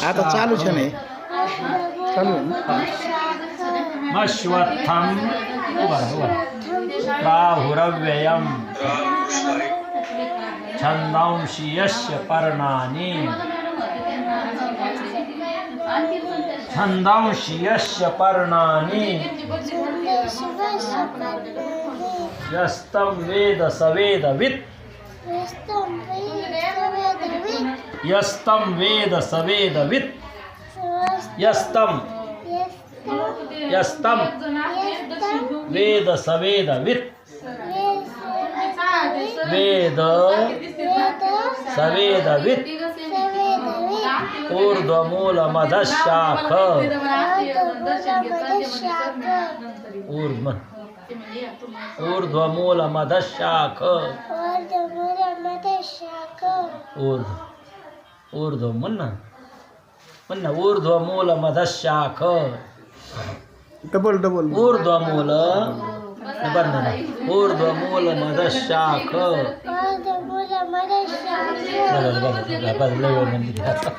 आता चालू છે ને ચાલू आहे ना मश्वत्थम प्राहुरव्ययम छंदांशी यस्य पर्णानि छंदांशी यस्य पर्णानि यस्तं वेद स वेदवित् यस्तं वेद स वेदवित् यस्तं यस्तं वेद स वेदवित् वेद सवेद स वेदवित् ऊर्ध्वमूलमधशाख। ऊर्ध्व ओर ओर धो म्हण ना. म्हण ना ओर धो मोल माझा शाख. डबल डबल ओर धो मोल बंद ना ओर मोल माझा शाख. बघा बघा बघा